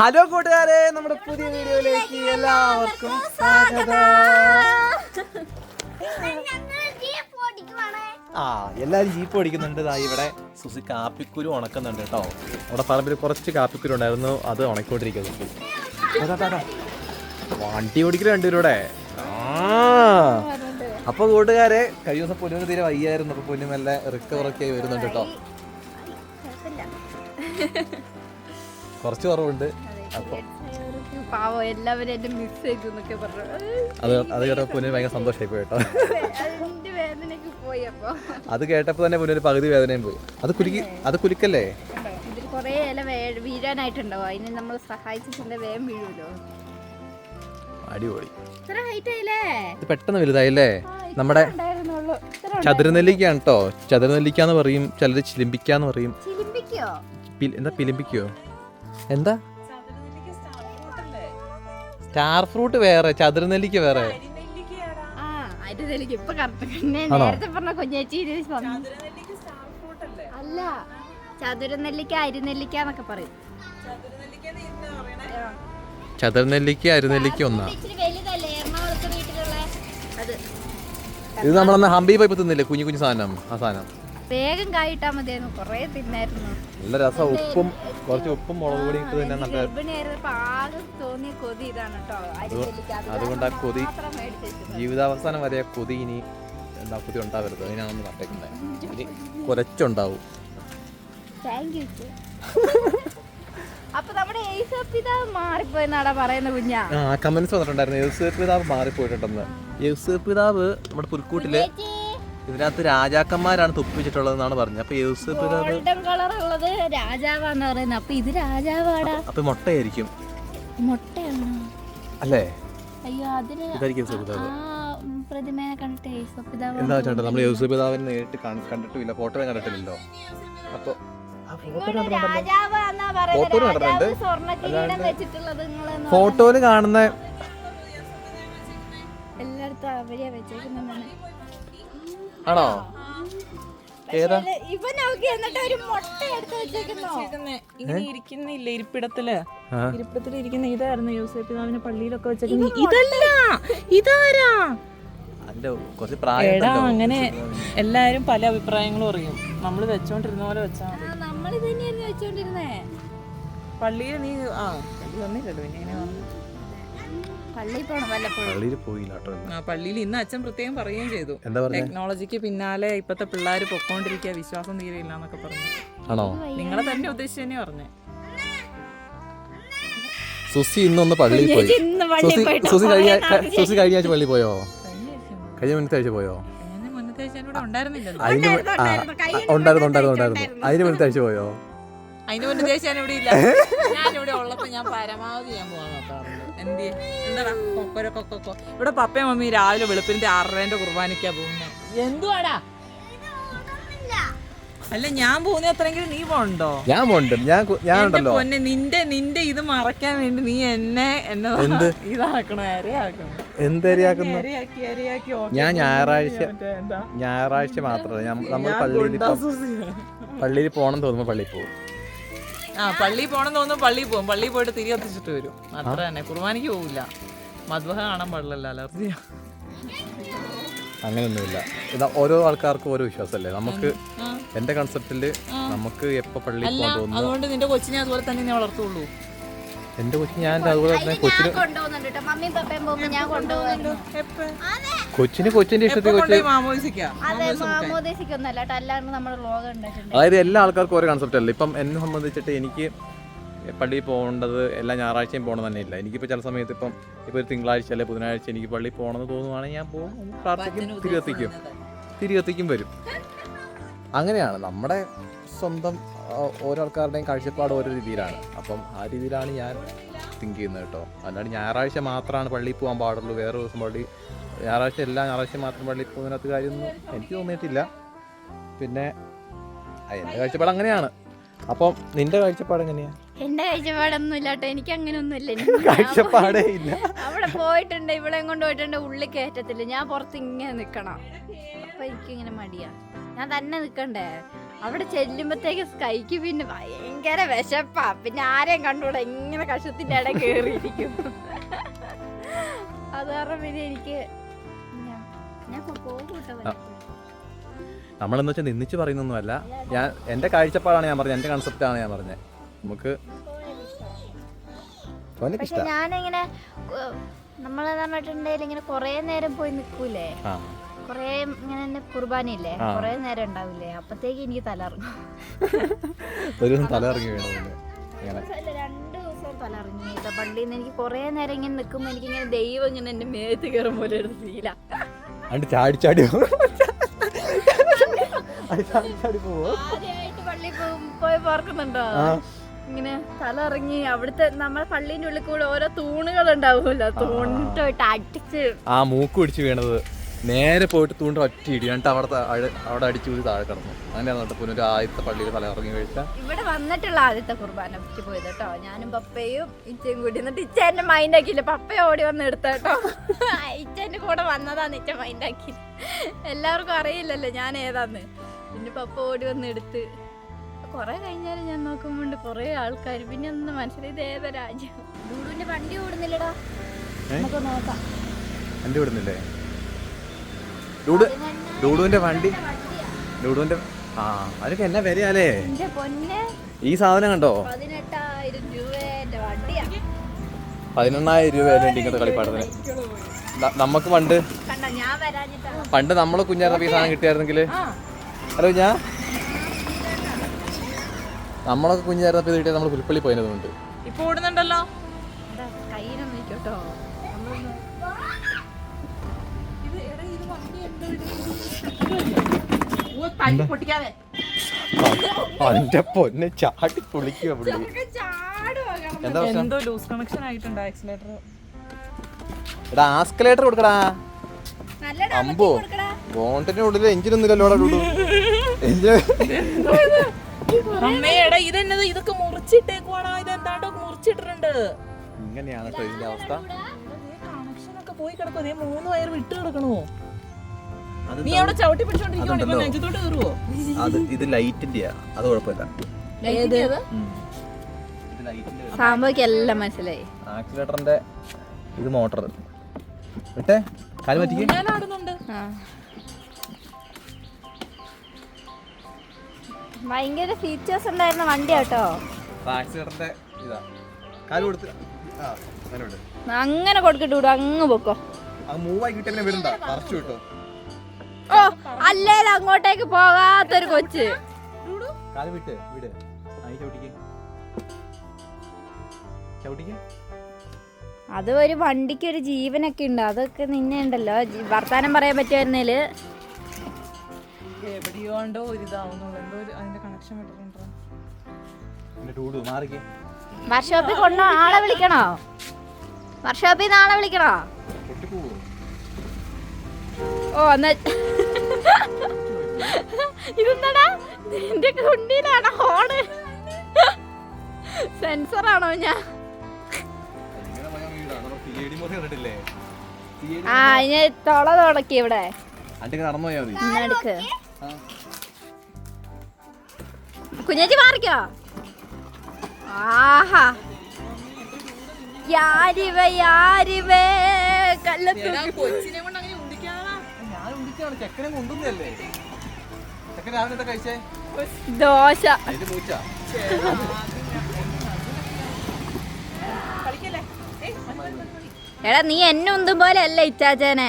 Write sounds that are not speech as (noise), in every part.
Hello കൂട്ടുകാരെ നമ്മുടെ പുതിയ വീഡിയോയിലേക്ക് എല്ലാവർക്കും സ്വാഗതം. ആ എല്ലാരും ജീപ്പ് ഓടിക്കുന്നുണ്ട് ദാ ഇവിടെ. സുസി കാപ്പിക്കുരു ഉണക്കുന്നുണ്ട് കേട്ടോ. അവിടെ പറമ്പിൽ കുറച്ച് കാപ്പിക്കുരു ഉണ്ടായിരുന്നു അത് ഉണക്കിക്കൊണ്ടിരിക്കുന്നത്. വണ്ടി ഓടിക്കലും രണ്ടുപേരൂടെ. ആ. അപ്പൊ കൂട്ടുകാരെ കഴിഞ്ഞ ദിവസം പൊന്നിന് തീരെ വയ്യായിരുന്നു. അപ്പൊ പൊന്നു നല്ല റിക്കവറൊക്കെ ആയി വരുന്നുണ്ട് കേട്ടോ. കുറച്ച് കുറവുണ്ട്. പാവം എല്ലാവരും എന്നെ മിസ് ചെയ്തു എന്നൊക്കെ പറഞ്ഞു. അത് കേട്ടപ്പോൾ പൊന്നിന് ഭയങ്കര സന്തോഷമായി പോയി കേട്ടോ. വേദനയ്ക്ക് പോയി അപ്പൊ. അത് കേട്ടപ്പോൾ തന്നെ പുനര് പകുതി വേദനയും പോയി. അത് കുലുക്കി അത്. കുലുക്കല്ലേ ഇതിൽ കുറേ ഇല വീഴാനായിട്ടുണ്ടാവും. അതിനെ നമ്മൾ സഹായിച്ചിട്ടുണ്ടെങ്കിൽ വേഗം വീഴുമല്ലോ. അടിപൊളി. ഇത് പെട്ടെന്ന് വലുതായില്ലേ? നമ്മുടെ ചതുരനെല്ലിക്കാണ് കേട്ടോ ചതുരനെല്ലിക്കാന്ന് പറയും ചിലര് ചിലിമ്പിക്കാന്ന് പറയും. എന്താ പിലിമ്പിക്കോ എന്താ? സ്റ്റാർ ഫ്രൂട്ട് വേറെ ചതുർനെല്ലിക്ക് വേറെ. ആ അതിന്റെ നെല്ലിക്ക ഇപ്പൊ കറക്റ്റ് ആണോ? നേരത്തെ പറഞ്ഞ കുഞ്ഞേച്ചി ഇത് വന്നു. അല്ല? ചതുരനെല്ലിക്ക അരിനെല്ലിക്ക എന്നൊക്കെ പറയും. ചതുരനെല്ലിക്ക അരുനെല്ലിക്ക ഒന്നാ. ഇച്ചിരി വലുതല്ലേ? എറണാകുളത്ത് വീട്ടിലുള്ള അത്. ഇത് നമ്മളന്ന് ഹംപി പോയപ്പോ തിന്നില്ലേ? കുഞ്ഞു കുഞ്ഞു സാധനം ആ സാധനം. വേഗം കായിട്ടാ മതിയായിരുന്നു. കൊറേ തിന്നായിരുന്നു. നല്ല രസം. ഉപ്പും കുറച്ച് ഉപ്പും മുളക് കൂടി ഇട്ട് തന്നെ നല്ല ഗർഭിണിയായിരുന്നപ്പോ ആകെ തോന്നിയ കൊതി ഇതാണ് കേട്ടോ. അതുകൊണ്ട് ആ കൊതി. ജീവിതാവസാനം വരെ കൊതി ഇനി എന്താ കൊതി ഉണ്ടാവരുത്. അതിനാണ് നമ്മൾ നട്ടേക്കുന്നത് കുറച്ചുണ്ടാവും. അപ്പൊ നമ്മുടെ ഏസപ്പിതാവ് മാറിപ്പോയെന്നാടാ പറയുന്ന കുഞ്ഞാ? ആ കമന്റ്സ് വന്നിട്ടുണ്ടായിരുന്നു. യൂസഫ് പിതാവ് മാറിപ്പോയിട്ടുണ്ടെന്ന്. യൂസഫ് പിതാവ് നമ്മുടെ പുൽക്കൂട്ടിൽ ഇതിനകത്ത് രാജാക്കന്മാരാണ് തുപ്പിച്ചിട്ടുള്ളതെന്നാണ് പറഞ്ഞത്. അപ്പൊ യൂസഫ് ഗോൾഡൻ കളർ ഉള്ളത് രാജാവാന്ന് പറയുന്നത്. അപ്പൊ ഇത് രാജാവാടാ? അപ്പൊ മുട്ടയായിരിക്കും. മുട്ടയാണോ? അല്ലേ? അയ്യോ അതിന് ഇതായിരിക്കും യൂസഫ് കണ്ടിട്ട് എന്താ ചേട്ടാ നമ്മൾ യൂസഫ് പിതാവിനെ നേരിട്ട് കണ്ടിട്ടില്ല കണ്ടിട്ടില്ലല്ലോ. അപ്പൊ ഫോട്ടോ കണ്ടിട്ടുണ്ട്. ഫോട്ടോയിൽ കാണുന്ന എല്ലായിടത്തും അവരെയാ വെച്ചേക്കുന്നതാണ് ആണോ? ഏതാ? ഇവൻ നോക്കി എന്നിട്ട് ഒരു മുട്ട എടുത്ത് വെച്ചേക്കുന്നോ. ഇങ്ങനെ ഇരിക്കുന്നില്ല ഇരിപ്പിടത്തിൽ. ഇരിപ്പിടത്തിൽ ഇരിക്കുന്ന ഇതായിരുന്നു യൂസഫ് പിതാവിനെ പള്ളിയിലൊക്കെ വെച്ചേക്കുന്ന. ഇതല്ല ഇതാരാ? എടാ അങ്ങനെ എല്ലാരും പല അഭിപ്രായങ്ങളും അറിയും. നമ്മൾ വെച്ചോണ്ടിരുന്ന പോലെ വെച്ചാ നമ്മൾ ഇത് തന്നെയായിരുന്നു വെച്ചോണ്ടിരുന്നേ. പള്ളിയിൽ നീ ആ പള്ളി വന്നില്ലല്ലോ പിന്നെ എങ്ങനെ പള്ളിയിൽ പോണം വല്ലപ്പോഴും. പള്ളിയിൽ പോയില്ല. പള്ളിയിൽ ഇന്ന് അച്ഛൻ പ്രത്യേകം പറയുകയും ചെയ്തു. ടെക്നോളജിക്ക് പിന്നാലെ ഇപ്പത്തെ പിള്ളേർ പൊക്കോണ്ടിരിക്കുക വിശ്വാസം തീരെയില്ല എന്നൊക്കെ പറഞ്ഞു. ആണോ? നിങ്ങളെ തന്നെ ഉദ്ദേശിച്ച് തന്നെ പറഞ്ഞേ. സുസി ഇന്നൊന്ന് പള്ളിയിൽ പോയി. സുസി കഴിഞ്ഞ സുസി കഴിഞ്ഞ ആഴ്ച പള്ളിയിൽ പോയോ? കഴിഞ്ഞ മുന്നത്തെ ആഴ്ച പോയോ? അതിന് ഉണ്ടായിരുന്നു ഉണ്ടായിരുന്നു ഉണ്ടായിരുന്നു അതിന് മുന്നത്തെ ആഴ്ച പോയോ? അതിന് മുന്നത്തെ ആഴ്ച ഇവിടെ ഇല്ല. ഞാൻ ഇവിടെ ഉള്ളപ്പോ ഞാൻ പരമാവധി ഞാൻ പോകാൻ നോക്കാറുണ്ട്. എന്ത് എന്താടാ? കൊക്കൊരോ കൊക്കൊക്കോ ഇവിടെ പപ്പയും മമ്മി രാവിലെ വെളുപ്പിന്റെ ആറരേന്റെ കുർബാനയ്ക്കാ പോകുന്നത് എന്തുവാടാ? അല്ല ഞാൻ പോകുന്ന അത്രയെങ്കിലും നീ പോണ്ടോ ഞാൻ പോണ്ട് ഞാൻ കു- ഞാൻ ഉണ്ടല്ലോ. പൊന്നെ നിന്റെ നിന്റെ ഇത് മറക്കാൻ വേണ്ടി നീ എന്നെ എന്നെ? ഇതാക്കണോ എന്തരിയാക്കുന്നു. ഞാൻ ഞായറാഴ്ച എന്താ? ഞായറാഴ്ച മാത്രമല്ല. നമ്മൾ പള്ളിയിൽ പള്ളിയിൽ പോകണം തോന്നുമ്പോൾ പള്ളിയിൽ പോകും. ആ പള്ളി പോകണം തോന്നുന്നു പള്ളി പോകും പള്ളി പോയിട്ട് തിരി കത്തിച്ചിട്ട് വരും. അത്ര തന്നെ. കുർബാനയ്ക്ക് പോകില്ല മധുഹ കാണാൻ പാടില്ലല്ലോ അലർജിയാ. അങ്ങനെയൊന്നുമില്ല. ഇതാ ഓരോ ആൾക്കാർക്കും ഓരോ വിശ്വാസമല്ലേ? നമുക്ക് എന്റെ കൺസെപ്റ്റിൽ നമുക്ക് എപ്പോ പള്ളി പോകാൻ തോന്നുന്നു? അതുകൊണ്ട് നിന്റെ കൊച്ചിനെ അതുപോലെ തന്നെ നീ വളർത്തുള്ളൂ. എന്റെ കൊച്ചിനെ ഞാൻ അതുപോലെ തന്നെ കൊച്ചിന് ഞാൻ കൊണ്ടുപോകുന്നുണ്ട് മമ്മിയും പപ്പയും പോകുമ്പോ ഞാൻ കൊണ്ടുപോകുന്നുണ്ട് കൊച്ചിന് കൊച്ചിന്റെ ഇഷ്ടത്തിൽ കൊച്ചു കൊണ്ടുപോയി മാമോദിസിക്കാം? അതെ മാമോദേശിക്കൊന്നല്ല കേട്ടോ അല്ലാണ്ട് നമ്മുടെ വ്ളോഗ് ഉണ്ടായിട്ടുണ്ട് അതായത് എല്ലാ ആൾക്കാർക്കും ഓരോ കൺസെപ്റ്റ് അല്ല? ഇപ്പം എന്നെ സംബന്ധിച്ചിട്ട് എനിക്ക് പള്ളിയിൽ പോകേണ്ടത് എല്ലാ ഞായറാഴ്ചയും പോകണം തന്നെ ഇല്ല എനിക്കിപ്പോൾ ചില സമയത്ത് ഇപ്പം ഇപ്പോൾ ഒരു തിങ്കളാഴ്ച അല്ലെ ബുധനാഴ്ച എനിക്ക് പള്ളിയിൽ പോകണമെന്ന് തോന്നുവാണെങ്കിൽ ഞാൻ പോകും. പ്രാർത്ഥിക്കും തിരികെത്തിക്കും തിരികെത്തിക്കും വരും. അങ്ങനെയാണ്. നമ്മുടെ സ്വന്തം ഓരോ ആൾക്കാരുടെയും കാഴ്ചപ്പാട് ഓരോ രീതിയിലാണ്. അപ്പം ആ രീതിയിലാണ് ഞാൻ തിങ്ക് ചെയ്യുന്നത് കേട്ടോ. അല്ലാണ്ട് ഞായറാഴ്ച മാത്രമാണ് പള്ളിയിൽ പോകാൻ പാടുള്ളൂ. വേറെ ദിവസം പള്ളി ഞായറാഴ്ച എല്ലാ ഞായറാഴ്ച മാത്രം പള്ളി പോകുന്നതിനകത്ത് കാര്യമൊന്നും എനിക്ക് തോന്നിയിട്ടില്ല. പിന്നെ എന്റെ കാഴ്ചപ്പാട് അങ്ങനെയാണ്. അപ്പം നിന്റെ കാഴ്ചപ്പാട് എങ്ങനെയാ? എന്റെ കാഴ്ചപ്പാടൊന്നും ഇല്ലാട്ടോ എനിക്ക് അങ്ങനെ ഒന്നുമില്ല (laughs) കാഴ്ചപ്പാടേ ഇല്ല. അവിടെ പോയിട്ടുണ്ട് ഇവിടെ കൊണ്ട് പോയിട്ടുണ്ട് ഉള്ളിൽ കയറ്റത്തില്ല. ഞാൻ പുറത്ത് ഇങ്ങനെ നിക്കണം. അപ്പൊ എനിക്ക് ഇങ്ങനെ മടിയാ. ഞാൻ തന്നെ നിക്കണ്ടേ? അവിടെ ചെല്ലുമ്പത്തേക്ക് സ്കൈക്ക് പിന്നെ ഭയങ്കര വിശപ്പാ. പിന്നെ ആരെയും കണ്ടുകൂടാ ഇങ്ങനെ കഷത്തിന്റെ ഇടയിൽ കേറിയിരിക്കും (laughs) അത് കാരണം പിന്നെ എനിക്ക് നമ്മളെന്ന് വെച്ചാൽ നിന്നിച്ച് പറയുന്നൊന്നുമല്ല. ഞാൻ എന്റെ കാഴ്ചപ്പാടാണ് ഞാൻ പറഞ്ഞത്. എന്റെ കൺസെപ്റ്റാണ് ഞാൻ പറഞ്ഞത്. നമുക്ക് ഞാനിങ്ങനെ നമ്മളെ പറഞ്ഞിട്ടുണ്ടെങ്കിൽ ഇങ്ങനെ കൊറേ നേരം പോയി നിൽക്കൂലേ കുറേ ഇങ്ങനെ തന്നെ കുർബാനയില്ലേ? കുറേ നേരം ഉണ്ടാവില്ലേ? അപ്പത്തേക്ക് എനിക്ക് തലറങ്ങും (laughs) ഒരു ദിവസം തല ഇറങ്ങി വീണതുകൊണ്ട് അങ്ങനെ രണ്ട് ദിവസം തലറങ്ങി പള്ളിയിൽ നിന്ന് എനിക്ക് കൊറേ നേരം ഇങ്ങനെ നിൽക്കുമ്പോൾ എനിക്ക് ഇങ്ങനെ ദൈവം ഇങ്ങനെ എന്റെ മേത്ത് കയറും പോലെ ഒരു ഫീലാ അണ്ട് ചാടി ചാടി പോകും. അത് ചാടി ചാടി പോവോ? ആദ്യമായിട്ട് പള്ളിയിൽ പോയി പാർക്കുന്നുണ്ടോ ഇങ്ങനെ തല ഇറങ്ങി അവിടുത്തെ നമ്മളെ പള്ളീന്റെ ഉള്ളിൽ കൂടെ ഓരോ തൂണുകൾ ഉണ്ടാവുമല്ലോ. തൂണിട്ടോട്ട് അടിച്ച് ആ മൂക്ക് പിടിച്ച് വീണത്. നേരെ പോയിട്ട് തൂണ്ട ഒറ്റ ഇടി. എന്നിട്ട് അവിടെ അവിടെ അടിച്ചു കൂടി താഴെ കിടന്നു. അങ്ങനെയാണ് കേട്ടോ പുനൊരു ആദ്യത്തെ പള്ളിയിൽ തല ഇറങ്ങി വീഴ്ച ഇവിടെ വന്നിട്ടുള്ള ആദ്യത്തെ കുർബാന പറ്റി പോയത് കേട്ടോ. ഞാനും പപ്പയും ഇച്ചയും കൂടി. എന്നിട്ട് ഇച്ച എന്നെ മൈൻഡ് ആക്കിയില്ല. പപ്പ ഓടി വന്ന് എടുത്ത കേട്ടോ. ഇച്ചന്റെ കൂടെ വന്നതാന്ന് ഇച്ച മൈൻഡ് ആക്കി. എല്ലാവർക്കും അറിയില്ലല്ലോ ഞാൻ ഏതാന്ന്. പിന്നെ പപ്പ ഓടി വന്ന് എടുത്ത്. കുറെ കഴിഞ്ഞാലും ഞാൻ നോക്കുമ്പോണ്ട് കുറെ ആൾക്കാർ പിന്നെ ഒന്ന് മനസ്സിലായി. ഇത് ഏതാ രാജ്യം? ഡൂഡുവിന്റെ വണ്ടി ഓടുന്നില്ലടാ? നമുക്ക് നോക്കാം. വണ്ടി വിടുന്നില്ലേ ഡൂഡ് ഡൂഡുവിന്റെ വണ്ടി. ഡൂഡുവിന്റെ ആ അതൊക്കെ എന്നാ വരികയല്ലേ എന്റെ പൊന്നെ. ഈ സാധനം കണ്ടോ? പതിനെണ്ണായിരം രൂപ വേണ്ടി ഇങ്ങനത്തെ കളിപ്പാട്ടത്തിന്. നമുക്ക് പണ്ട് കണ്ട ഞാൻ വരാഞ്ഞിട്ടാ. പണ്ട് നമ്മൾ കുഞ്ഞാറപ്പ ഈ സാധനം കിട്ടിയായിരുന്നെങ്കിൽ ആ. ഹലോ ഞാൻ നമ്മളൊക്കെ കുഞ്ഞായിരുന്നപ്പോൾ ഇത് കിട്ടിയാൽ നമ്മൾ പുൽപ്പള്ളി പോയതുകൊണ്ട് ഇപ്പൊ ഓടുന്നുണ്ടല്ലോ. കയ്യിലൊന്നും കേട്ടോ എന്റെ പൊന്നെ ചാടി പൊളിക്കുക പുള്ളി. എന്താ പ്രശ്നം? എന്തോ ലൂസ് കണക്ഷൻ ആയിട്ടുണ്ട് ആക്സിലേറ്റർ എടാ ആസ്കലേറ്റർ കൊടുക്കടാ. നല്ലടാ അമ്പോ ബോണ്ടിന്റെ ഉള്ളിൽ എഞ്ചിൻ ഒന്നുമില്ലല്ലോ അമ്മേടാ ഇതെന്നത്? ഇതൊക്കെ മുറിച്ചിട്ടേക്കുവാണോ മുറിച്ചിട്ടിട്ടുണ്ട്. ഇങ്ങനെയാണ് അവസ്ഥ. കണക്ഷൻ ഒക്കെ പോയി കിടക്കോ മൂന്ന് വയർ വിട്ട് കിടക്കണോ. നീ അവിടെ ചവിട്ടി പിടിച്ചോണ്ടിരിക്കുവാണ് ഇപ്പൊ അതുണ്ടല്ലോ. നെഞ്ചത്തോട്ട് കയറുവോ? അത് ഇത് ലൈറ്റിന്റെയാ അത് കുഴപ്പമില്ല. ഇത് ലൈറ്റിന്റെ സാമ്പയ്ക്ക് എല്ലാം മനസ്സിലായി. ആക്സിലേറ്ററിന്റെ ഇത് മോട്ടർ. വിട്ടേ കാൽ പറ്റിക്ക്. ഭയങ്കര ഫീച്ചേഴ്സ് ഉണ്ടായിരുന്ന വണ്ടി കേട്ടോ ആക്സിലേറ്ററിന്റെ ഇതാ. കാൽ കൊടുത്ത് അങ്ങനെ കൊടുക്കട്ടു അങ്ങ് പൊക്കോ. അത് മൂവ് ആയി കിട്ടിയ പിന്നെ വിടണ്ട പറിച്ചു കിട്ടോ ഓ അങ്ങോട്ടേക്ക് പോകാത്തൊരു കൊച്ച്. കാൽ വിട്ട് വിട്. ആയി ചവിട്ടിക്ക്. ചവിട്ടിക്ക്. അത് ഒരു വണ്ടിക്ക് ഒരു ജീവനൊക്കെ ഉണ്ട്. അതൊക്കെ നിന്നെ ഉണ്ടല്ലോ. വർത്താനം പറയാൻ പറ്റുമായിരുന്നേൽ വർഷോപ്പിൽ ഒരു എന്തോ അതിന്റെ കണക്ഷൻ വർക്ക്ഷോപ്പിൽ കൊണ്ടോ ആളെ വിളിക്കണോ? വർഷോപ്പിൽ നിന്ന് ആളെ വിളിക്കണോ? ഓ എന്നാ ഇതെന്താടാ നിന്റെ കുണ്ടിയിലാണ് ഹോണ് സെൻസർ ആണോ ഞാൻ? ആ ഇനി തൊള തുടക്കി ഇവിടെ. കുഞ്ഞേച്ചി മാറിക്കോ ആഹാ. യാരിവേ യാരിവേ കല്ലത്തു ഞാൻ ചെക്കനെ കൊണ്ടുവന്നല്ലേ ചെക്കൻ രാവിലെ എന്താ കഴിച്ചേ? ദോശ. അതിന്റെ മൂച്ച. കളിക്കല്ലേ? എടാ നീ എന്നെ ഒന്നും പോലെ അല്ല ഇറ്റാച്ചനെ.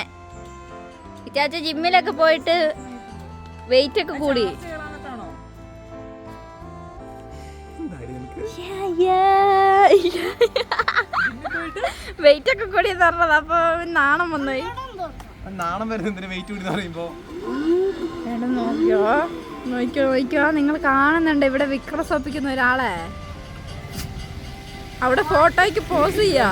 ഇറ്റാച്ച ജിമ്മിലൊക്കെ പോയിട്ട് വെയിറ്റ് ഒക്കെ കൂടി. വെയിറ്റ് ഒക്കെ കൂടി തരണത് അപ്പൊ നാണം വന്നുപോയി നാണം വരുന്നത് എന്തിനു വെയിറ്റ് കൂടി പറയുമ്പോ? നോക്കിയോ? നോക്കിയോ നോക്കിയോ? നിങ്ങൾ കാണുന്നുണ്ട് ഇവിടെ വിക്രം സ്വപ്പിക്കുന്ന ഒരാളെ. അവിടെ ഫോട്ടോയ്ക്ക് പോസ് ചെയ്യാ.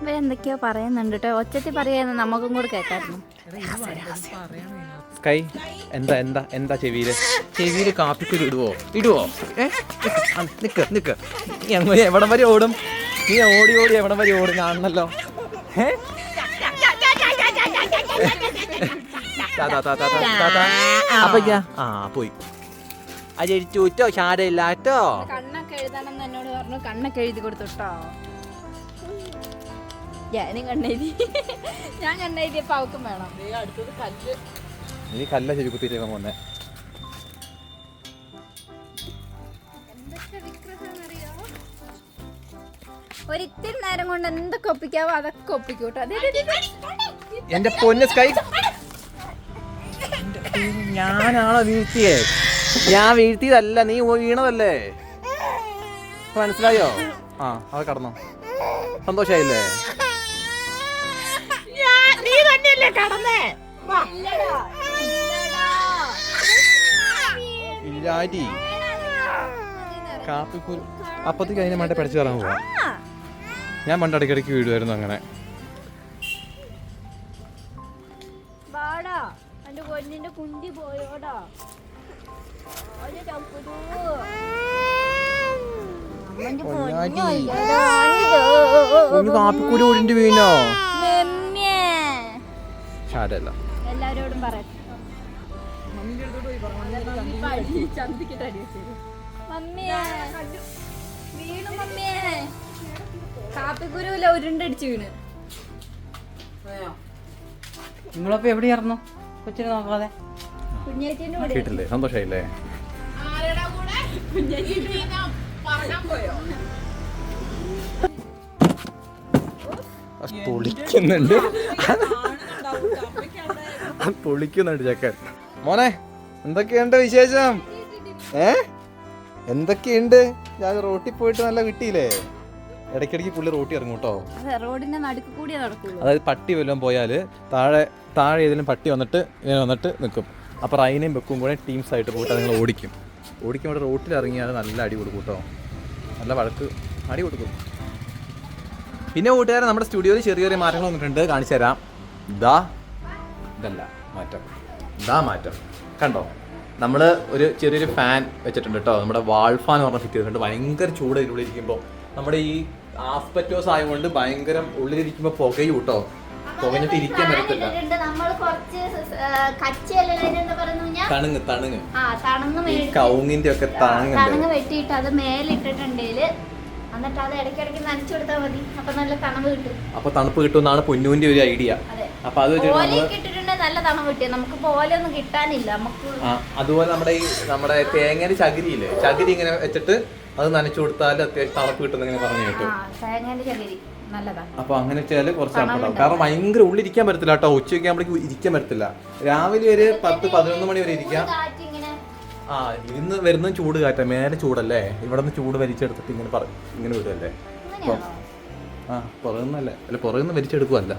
ഇവരെന്തൊക്കെയോ പറയുന്നുണ്ട് കേട്ടോ ഒച്ചത്തിൽ പറയാന്ന് നമുക്കും കൂടെ കേൾക്കായിരുന്നു സ്കൈ എന്താ എന്താ എന്താ ചെവിയിൽ? ചെവിയിൽ കാപ്പിക്കുരു ഇടുവോ? ഇടുവോ? ഏ? നിക്ക് നിക്ക് നീ എങ്ങനെ എവിടം വരെ ഓടും? നീ ഓടി ഓടി എവിടെ വരെ ഓടും? കാണണല്ലോ ഏ? അപ്പൊ ആ പോയി. അഴിച്ചൂറ്റോ ഷാരയില്ലാട്ടോ കണ്ണൊക്കെ എഴുതണം എന്നോട് പറഞ്ഞു. കണ്ണൊക്കെ എഴുതി കൊടുത്തുട്ടോ ഞാനും കണ്ണെഴുതി. ഞാൻ കണ്ണെഴുതിയപ്പോ അവക്കും വേണം. അടുത്തത് കല്ല്. നീ കല്ല ചെവി കുത്തിയിട്ടേക്കാൻ പോന്നെ ഒരിത്തിരി നേരം കൊണ്ട് എന്തൊക്കെ ഒപ്പിക്കാവോ അതൊക്കെ ഒപ്പിക്കൂട്ടെ. എന്റെ പൊന്ന് സ്കൈ. ഞാനാണോ വീഴ്ത്തിയേ? ഞാൻ വീഴ്ത്തിയതല്ല നീ വീണതല്ലേ? മനസ്സിലായോ? ആ അത് കടന്നു. സന്തോഷായില്ലേ? നീ തന്നെയല്ലേ കടന്നേ? ഇല്ലാടി കാപ്പിക്കുരു അപ്പത്തേക്ക് അതിനെ വേണ്ട പഠിച്ചു തരാൻ പോവാ. ഞാൻ പണ്ട് ഇടയ്ക്കിടയ്ക്ക് വീടുമായിരുന്നു അങ്ങനെ. കാപ്പിക്കുരു ഒഴിഞ്ഞു വീണോ? എല്ലാരോടും പറയാം. കാപ്പിക്കുരുവില്ല ഉരുണ്ടടിച്ച് വീണ് നിങ്ങളപ്പോ എവിടെയായിരുന്നു കൊച്ചിനെ നോക്കാതെ. കിട്ടില്ലേ കൂടെ. കേട്ടില്ലേ സന്തോഷായില്ലേ? പൊളിക്കുന്നുണ്ട്. പൊളിക്കുന്നുണ്ട് ചക്കൻ. മോനെ എന്തൊക്കെയുണ്ട് വിശേഷം? ഏ? എന്തൊക്കെയുണ്ട്? ഞാൻ റോട്ടിൽ പോയിട്ട് നല്ല കിട്ടിയില്ലേ? ഇടയ്ക്കിടയ്ക്ക് പുള്ളി റോട്ടി ഇറങ്ങും കേട്ടോ. റോഡിന്റെ നടുക്ക് കൂടിയേ നടക്കുള്ളൂ. അതായത് പട്ടി വല്ലതും പോയാൽ താഴെ താഴെ ഏതെങ്കിലും പട്ടി വന്നിട്ട് ഇങ്ങനെ വന്നിട്ട് നിൽക്കും. അപ്പോൾ റൈനയും വെക്കും കൂടെ ടീംസ് ആയിട്ട് പോയിട്ട് നിങ്ങൾ ഓടിക്കും. ഓടിക്കും അവിടെ റോട്ടിൽ ഇറങ്ങിയാൽ നല്ല അടി കൊടുക്കും കേട്ടോ. നല്ല വഴക്ക് അടി കൊടുക്കും. പിന്നെ കൂട്ടുകാരെ നമ്മുടെ സ്റ്റുഡിയോയിൽ ചെറിയ ചെറിയ മാറ്റങ്ങൾ വന്നിട്ടുണ്ട്. കാണിച്ചു തരാം. ദാ ഇതല്ല മാറ്റം. ദാ മാറ്റം. കണ്ടോ? നമ്മൾ ഒരു ചെറിയൊരു ഫാൻ വെച്ചിട്ടുണ്ട് കേട്ടോ നമ്മുടെ വാൾ ഫാൻ പറഞ്ഞ ഫിറ്റ് ചെയ്തിട്ടുണ്ട് ഭയങ്കര ചൂട് ഉള്ളിലിരിക്കുമ്പോൾ നമ്മുടെ ഈ ആസ്പെറ്റോസ് ആയതുകൊണ്ട് ഭയങ്കരം ഉള്ളിലിരിക്കുമ്പോൾ പുകയും കേട്ടോ പുകഞ്ഞിട്ട് ഇരിക്കാൻ പറ്റത്തില്ല. തണുങ്ങ് തണുങ്ങ്. ഈ കൗങ്ങിന്റെ ഒക്കെ തണുങ്ങ് വെട്ടിയിട്ട് അത് മേലിട്ടിട്ടുണ്ടെങ്കിൽ എന്നിട്ട് അത് ഇടയ്ക്കിടയ്ക്ക് നനച്ചു കൊടുത്താൽ മതി. അപ്പൊ നല്ല തണുപ്പ് കിട്ടും. അപ്പൊ തണുപ്പ് കിട്ടുമെന്നാണ് പൊന്നുവിന്റെ ഒരു ഐഡിയ. അപ്പൊ അത് വെച്ചിട്ട് നല്ല തണുപ്പ് കിട്ടിയ നമുക്ക് പോലൊന്നും കിട്ടാനില്ല. നമുക്ക് അതുപോലെ നമ്മുടെ ഈ നമ്മുടെ തേങ്ങയുടെ ചകിരിയില്ലേ? ചകിരി ഇങ്ങനെ വെച്ചിട്ട് അത് നനച്ചു കൊടുത്താൽ അത്യാവശ്യം തണുപ്പ് കിട്ടുന്ന ഇങ്ങനെ പറഞ്ഞു കേട്ടു. തേങ്ങയുടെ ചകിരി അപ്പൊ അങ്ങനെ വെച്ചാൽ കുറച്ച് തണുപ്പുണ്ടാവും കാരണം ഭയങ്കര ഉള്ളിരിക്കാൻ പറ്റത്തില്ല കേട്ടോ. ഉച്ചയ്ക്ക് ആകുമ്പോഴേക്ക് ഇരിക്കാൻ പറ്റത്തില്ല. രാവിലെ ഒരു പത്ത് പതിനൊന്ന് മണി വരെ ഇരിക്കാം. ആ ഇന്ന് വരുന്ന ചൂട് കാറ്റാ. മേലെ ചൂടല്ലേ? ഇവിടെ നിന്ന് ചൂട് വലിച്ചെടുത്തിട്ട് ഇങ്ങനെ പറ ഇങ്ങനെ വിടുമല്ലേ അങ്ങനെയാണോ? ആ പുറകുന്നല്ലേ? അല്ല പുറകുന്ന് വലിച്ചെടുക്കുമല്ല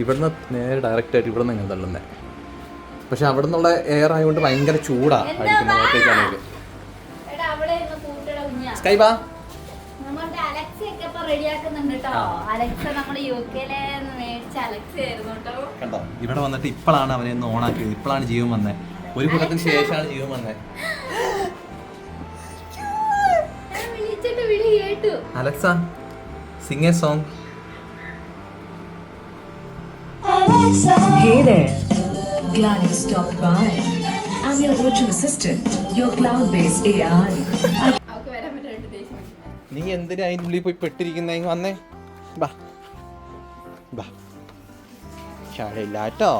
ഇവിടുന്ന് നേരെ ഡയറക്റ്റ് ആയിട്ട് ഇവിടെ നിന്ന് ഇങ്ങനെ തള്ളുന്നേ. പക്ഷെ അവിടെ നിന്നുള്ള എയർ ആയതുകൊണ്ട് ഭയങ്കര ചൂടാ അടിക്കുന്ന ഭാഗത്തേക്കാണെങ്കിൽ കണ്ടോ? ഇവിടെ വന്നിട്ട് ഇപ്പോഴാണ് അവനെ ഒന്ന് ഓണാക്കിയത് ഇപ്പോഴാണ് ജീവൻ വന്നേ. ഒരു കൊല്ലത്തിന് ശേഷമാണ് ജീവൻ വന്നേ. Alexa sing a song Hey there. Glad you stopped by. I'm your virtual assistant, your cloud-based AI. നീ എന്തിനാ അതിന്റെ ഉള്ളിൽ പോയി പെട്ടിരിക്കുന്നേ വന്നേ ബാ ബാ പോ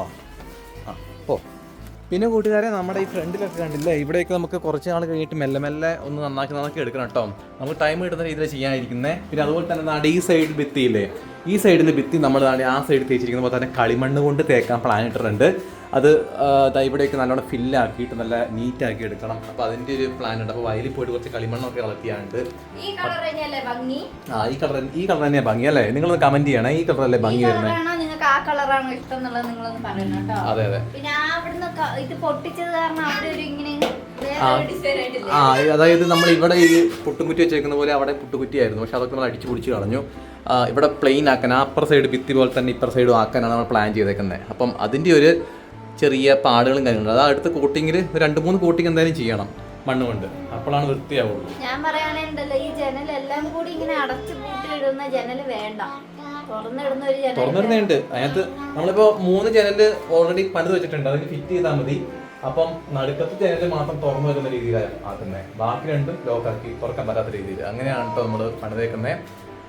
പിന്നെ കൂട്ടുകാരെ നമ്മുടെ ഈ ഫ്രണ്ടിലൊക്കെ കണ്ടില്ലേ? ഇവിടെയൊക്കെ നമുക്ക് കുറച്ച് നാൾ കഴിഞ്ഞിട്ട് മെല്ലെ മെല്ലെ ഒന്ന് നന്നാക്കി നന്നാക്കി എടുക്കണം കേട്ടോ. നമുക്ക് ടൈം കിട്ടുന്ന രീതിയിൽ ചെയ്യാനിരിക്കുന്നത് പിന്നെ അതുപോലെ തന്നെ നാട് ഈ സൈഡ് ഭിത്തിയില്ലേ ഈ സൈഡിൽ ഭിത്തി നമ്മൾ നാളെ ആ സൈഡ് തേച്ചിരിക്കുന്ന പോലെ തന്നെ കളിമണ്ണ് കൊണ്ട് തേക്കാൻ പ്ലാൻ ഇട്ടിട്ടുണ്ട്. അത് ഇവിടെയൊക്കെ നല്ലോണം ഫില്ലാക്കിയിട്ട് നല്ല നീറ്റാക്കി എടുക്കണം. അപ്പോൾ അതിന്റെ ഒരു പ്ലാൻ ഉണ്ട്. അപ്പോൾ വയലിൽ പോയിട്ട് കുറച്ച് കളിമണ്ണൊക്കെ ഇളക്കിയാണ്ട് ആ ഈ കളർ ഈ കളർ തന്നെയാണ് ഭംഗി അല്ലേ? നിങ്ങളൊന്ന് കമന്റ് ചെയ്യണേ. ഈ കളർ അല്ലേ ഭംഗി വരുന്നത് നിങ്ങൾക്ക് ആ കളറാണോ ഇഷ്ടം എന്നുള്ളത് നിങ്ങളൊന്ന് പറയണം കേട്ടോ. അതെ അതെ. പിന്നെ ആ അവിടുന്ന് ഇത് പൊട്ടിച്ചത് കാരണം അവിടെ ഒരു ഇങ്ങനെ ആ. അതായത് നമ്മൾ ഇവിടെ ഈ പുട്ടുകുറ്റി വെച്ചേക്കുന്ന പോലെ അവിടെ പുട്ടുകുറ്റിയായിരുന്നു. പക്ഷെ അതൊക്കെ നമ്മൾ അടിച്ചു പൊടിച്ച് കളഞ്ഞു. ഇവിടെ പ്ലെയിൻ ആക്കാൻ അപ്പർ സൈഡ് ഭിത്തി പോലെ തന്നെ ഇപ്പർ സൈഡും ആക്കാനാണ് നമ്മൾ പ്ലാൻ ചെയ്തേക്കുന്നത് അപ്പം അതിന്റെ ഒരു ചെറിയ പാടുകളും കാര്യങ്ങളും അത് അടുത്ത കോട്ടിങ്ങിൽ രണ്ട് മൂന്ന് കോട്ടിങ് എന്തായാലും ചെയ്യണം മണ്ണ് കൊണ്ട്. അപ്പോഴാണ് വൃത്തിയാവുള്ളൂ. ഞാൻ പറയാനുണ്ടല്ലോ ഈ ജനലെല്ലാം കൂടി ഇങ്ങനെ അടച്ചു പൂട്ടിയിടുന്ന ജനൽ വേണ്ട. തുറന്നിടുന്ന ഒരു ജനൽ തുറന്നിരുന്നുണ്ട് അതിനകത്ത് നമ്മളിപ്പോ മൂന്ന് ജനൽ ഓൾറെഡി പണിത് വെച്ചിട്ടുണ്ട്. അതിന് ഫിറ്റ് ചെയ്താൽ മതി. അപ്പം നടുക്കത്തെ ജനൽ മാത്രം തുറന്നു വരുന്ന രീതിയിലാണ് ആക്കുന്നത് ബാക്കി രണ്ടും ലോക്കാക്കി തുറക്കാൻ പറ്റാത്ത രീതിയിൽ. അങ്ങനെയാണ് കേട്ടോ നമ്മൾ പണിതേക്കുന്നത്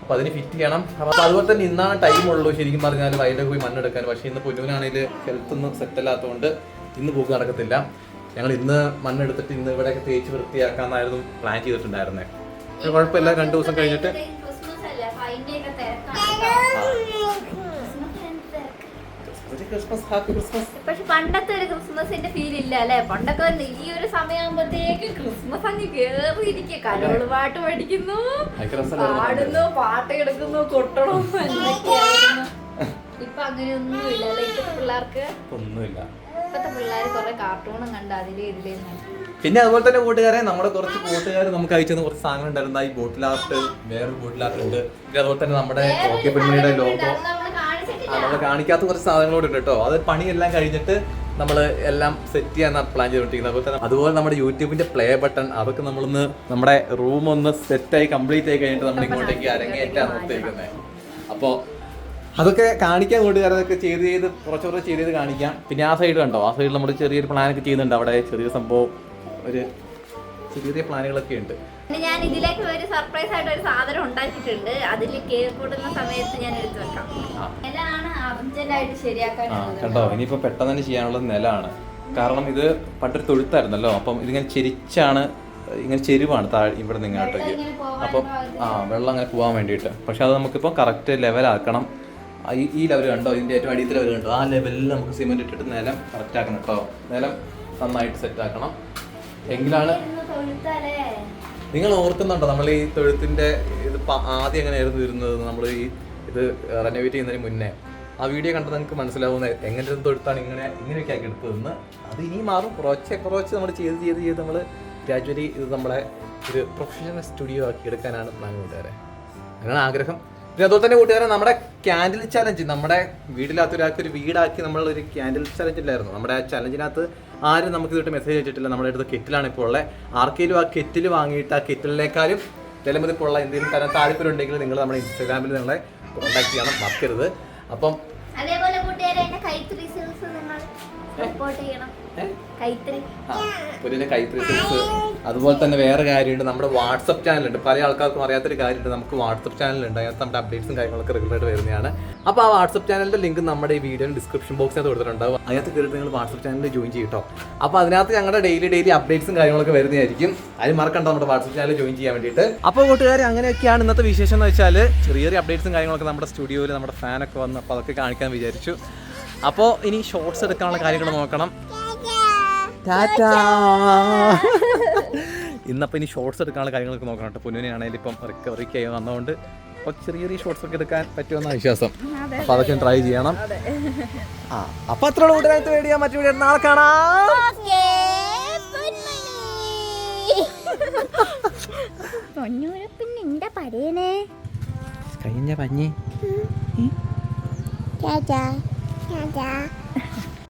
അപ്പൊ അതിന് ഫിറ്റ് ചെയ്യണം. അപ്പൊ അതുപോലെ തന്നെ ഇന്നാണ് ടൈം ഉള്ളൂ. ശരിക്കും പറഞ്ഞാൽ വൈകിട്ട് പോയി മണ്ണെടുക്കാൻ പക്ഷേ ഇന്ന് പൊന്നുവിനാണെങ്കിൽ ഹെൽത്ത് ഒന്നും സെറ്റ് അല്ലാത്തതുകൊണ്ട് ഇന്ന് പോക്ക് നടക്കത്തില്ല. ഞങ്ങൾ ഇന്ന് മണ്ണെടുത്തിട്ട് ഇന്ന് ഇവിടെയൊക്കെ തേച്ച് വൃത്തിയാക്കാന്നായിരുന്നു പ്ലാൻ ചെയ്തിട്ടുണ്ടായിരുന്നേ. കുഴപ്പമില്ല. രണ്ടു ദിവസം കഴിഞ്ഞിട്ട് തിരക്ക്? ക്രിസ്മസ് ഹാപ്പി ക്രിസ്മസ് പക്ഷെ പണ്ടത്തെ ഒരു ക്രിസ്മസിന്റെ ഫീൽ ഇല്ല അല്ലെ? പണ്ടൊക്കെ ഈ ഒരു സമയമാകുമ്പോഴത്തേക്ക് ക്രിസ്മസ് അങ്ങ് കേറിയിരിക്കുക. കരോൾ പാട്ട് പഠിക്കുന്നു? പാടുന്നു പാട്ട് കിടക്കുന്നു കൊട്ടണം ഇപ്പൊ അങ്ങനെയൊന്നും ഇല്ല അല്ലെ? ഇപ്പത്തെ പിള്ളേർക്ക്? ഒന്നുമില്ല ഇപ്പത്തെ പിള്ളേർ കുറെ കാർട്ടൂണും കണ്ട് അതിലേ ഇതിലേ പിന്നെ അതുപോലെ തന്നെ കൂട്ടുകാരെ നമ്മുടെ കുറച്ച് കൂട്ടുകാർ നമുക്ക് അയച്ചു കുറച്ച് സാധനം ഉണ്ടായിരുന്നു ഈ ബോട്ടിലാർട്ട് വേറൊരു ബോട്ടിൽ ആർട്ട് ഉണ്ട്. പിന്നെ അതുപോലെ തന്നെ നമ്മുടെ ഓക്കെ പെൺമണിയുടെ ലോഗോ നമ്മൾ കാണിക്കാത്ത കുറച്ച് സാധനങ്ങളോട് ഉണ്ട് കേട്ടോ. അത് പണിയെല്ലാം കഴിഞ്ഞിട്ട് നമ്മൾ എല്ലാം സെറ്റ് ചെയ്യാൻ പ്ലാൻ ചെയ്തുകൊണ്ടിരിക്കുന്നത് അതുപോലെ തന്നെ അതുപോലെ നമ്മുടെ യൂട്യൂബിന്റെ പ്ലേ ബട്ടൺ അതൊക്കെ നമ്മളൊന്ന് നമ്മുടെ റൂം ഒന്ന് സെറ്റായി കംപ്ലീറ്റ് ആയി കഴിഞ്ഞിട്ട് നമ്മൾ ഇങ്ങോട്ടേക്ക് അരങ്ങേറ്റാണ് നിർത്തിയിരിക്കുന്നത്. അപ്പോൾ അതൊക്കെ കാണിക്കാൻ കൂട്ടുകാരെ അതൊക്കെ ചെയ്ത് ചെയ്ത് കുറച്ച് കുറച്ച് ചെയ്ത് ചെയ്ത് കാണിക്കാം. പിന്നെ ആ സൈഡ് കണ്ടോ? ആ സൈഡിൽ നമ്മൾ ചെറിയൊരു പ്ലാനൊക്കെ ചെയ്യുന്നുണ്ട്. അവിടെ ചെറിയ സംഭവം ഒരു ചെറിയ പ്ലാനുകളൊക്കെ ഉണ്ട്. ഞാൻ ഇതിലേക്ക് ഒരു സർപ്രൈസ് ആയിട്ട് ഒരു സാധനം ഉണ്ടാക്കിയിട്ടുണ്ട്. അതിൽ കേക്ക് കൂടുന്ന സമയത്ത് ഞാൻ എടുത്തു വെക്കാം. ആ. ഇതാണ് അർജന്റ് ആയിട്ട് ആ കണ്ടോ? ഇനിയിപ്പോ പെട്ടെന്ന് തന്നെ ചെയ്യാനുള്ള നിലാണ് കാരണം ഇത് പണ്ടൊരു തൊഴുത്തായിരുന്നല്ലോ. അപ്പം ഇതിങ്ങനെ ചെരിച്ചാണ് ഇങ്ങനെ ചെരുവാണ് താഴെ ഇവിടെ നിന്ന് ഇങ്ങോട്ടേക്ക്. വെള്ളം അപ്പം ആ വെള്ളം അങ്ങനെ പോകാൻ വേണ്ടിയിട്ട്. പക്ഷെ അത് നമുക്കിപ്പോൾ കറക്റ്റ് ലെവലാക്കണം ഈ ഈ ലെവൽ കണ്ടോ? ഇതിന്റെ ഏറ്റവും അടിയത്തെ ലെവൽ കണ്ടോ? ആ ലെവലിൽ നമുക്ക് സിമെന്റ് ഇട്ടിട്ട് നിലം കറക്റ്റ് ആക്കണം കേട്ടോ. നിലം നന്നായിട്ട് സെറ്റ് ആക്കണം. എങ്കിലാണ് നിങ്ങൾ ഓർക്കുന്നുണ്ടോ നമ്മൾ ഈ തൊഴുത്തിന്റെ ഇത് ആദ്യം എങ്ങനെയായിരുന്നു ഇരുന്നത്? നമ്മൾ ഈ ഇത് റെനോവേറ്റ് ചെയ്യുന്നതിന് മുന്നേ. ആ വീഡിയോ കണ്ടാൽ നിങ്ങൾക്ക് മനസ്സിലാവുന്ന എങ്ങനെ ഒരു തൊഴുത്താണ് ഇങ്ങനെ ഇങ്ങനെയൊക്കെ ആക്കി എടുത്തതെന്ന്. അത് ഇനി മാറും. കുറച്ച് കുറച്ച് നമ്മൾ ചെയ്ത് ചെയ്ത് ചെയ്ത് നമ്മൾ ഗ്രാജുവലി ഇത് നമ്മളെ ഒരു പ്രൊഫഷണൽ സ്റ്റുഡിയോ ആക്കി എടുക്കാനാണ് പ്ലാൻ കൂട്ടുകാരെ. അങ്ങനെ ആഗ്രഹം. പിന്നെ അതുപോലെ തന്നെ കൂട്ടുകാരെ നമ്മുടെ ക്യാൻഡിൽ ചലഞ്ച് നമ്മുടെ വീട്ടിലാത്ത ഒരാൾക്ക് ഒരു വീടാക്കി നമ്മൾ ഒരു ക്യാൻഡിൽ ചലഞ്ച് ഇല്ലായിരുന്നു. നമ്മുടെ ആ ചലഞ്ചിനകത്ത് ആരും നമുക്ക് ഇതിട്ട് മെസ്സേജ് അയച്ചിട്ടില്ല. നമ്മുടെ അടുത്ത് കെറ്റിലാണ് ഇപ്പോൾ ഉള്ളത്. ആർക്കെങ്കിലും ആ കെറ്റിൽ വാങ്ങിയിട്ട് ആ കെറ്റിലിനേക്കാളും വിലമതിപ്പുള്ള എന്തെങ്കിലും തരം താല്പര്യം ഉണ്ടെങ്കിൽ നിങ്ങൾ നമ്മുടെ ഇൻസ്റ്റാഗ്രാമിൽ നിങ്ങളെ കോൺടാക്ട് ചെയ്യണം. മറക്കരുത്. അപ്പം അതേപോലെ കൂട്ടുകാരെ എന്റെ നിങ്ങൾ സപ്പോർട്ട് ചെയ്യണം. പുതിയ കൈത്തറി അതുപോലെ തന്നെ വേറെ കാര്യമുണ്ട്. നമ്മുടെ വാട്സപ്പ് ചാനലുണ്ട്. പല ആൾക്കാർക്കും അറിയാത്തൊരു കാര്യമുണ്ട്. നമുക്ക് വാട്സപ്പ് ചാനലുണ്ട്. അതിനകത്ത് നമ്മുടെ അപ്ഡേറ്റ്സും കാര്യങ്ങളൊക്കെ റെഗുലറായിട്ട് വരുന്നതാണ്. അപ്പോൾ ആ വാട്സപ്പ് ചാനലിന്റെ ലിങ്ക് നമ്മുടെ ഈ വീഡിയോ ഡിസ്ക്രിപ്ഷൻ ബോക്സിനകത്ത് കൊടുത്തിട്ടുണ്ടാവും. അതിനകത്ത് കയറിയിട്ട് നിങ്ങൾ വാട്സപ്പ് ചാനലിൽ ജോയിൻ ചെയ്യട്ടോ. അപ്പോൾ അതിനകത്ത് ഞങ്ങളുടെ ഡെയിലി ഡെയിലി അപ്ഡേറ്റ്സും കാര്യങ്ങളൊക്കെ വരുന്നതായിരിക്കും. അത് മറക്കണ്ട. നമ്മുടെ വാട്സപ്പ് ചാനൽ ജോയിൻ ചെയ്യാൻ വേണ്ടിയിട്ട്. അപ്പോൾ കൂട്ടുകാർ അങ്ങനെയൊക്കെയാണ് ഇന്നത്തെ വിശേഷം എന്ന് വെച്ചാൽ ചെറിയ ചെറിയ അപ്ഡേറ്റ്സും കാര്യങ്ങളൊക്കെ നമ്മുടെ സ്റ്റുഡിയോയിൽ നമ്മുടെ ഫാനൊക്കെ വന്ന് അപ്പോൾ അതൊക്കെ കാണിക്കാൻ വിചാരിച്ചു. അപ്പോൾ ഇനി ഷോർട്സ് എടുക്കാനുള്ള കാര്യങ്ങൾ നോക്കണം. ടാറ്റാ. (laughs) ഇന്നപ്പോൾ ഇനി ഷോർട്സ് എടുക്കാനുള്ള കാര്യങ്ങളൊക്കെ നോക്കണം കേട്ടോ. പൊന്നുവിനാണെങ്കിലും ഇപ്പം റിക്കവറിക്ക് ആയി വന്നതുകൊണ്ട് അപ്പോൾ ചെറിയ ചെറിയ ഷോർട്സ് ഒക്കെ എടുക്കാൻ പറ്റുമെന്ന വിശ്വാസം. അപ്പോൾ അതൊക്കെ ട്രൈ ചെയ്യണം. ആ അപ്പോൾ അത്ര കൂടുതലായിട്ട് വീഡിയോ മറ്റു വീഡിയോ നാളെ കാണാം. പിന്നെ എന്താ കഴിഞ്ഞ പഞ്ഞി. ചാച്ചാ ചാച്ചാ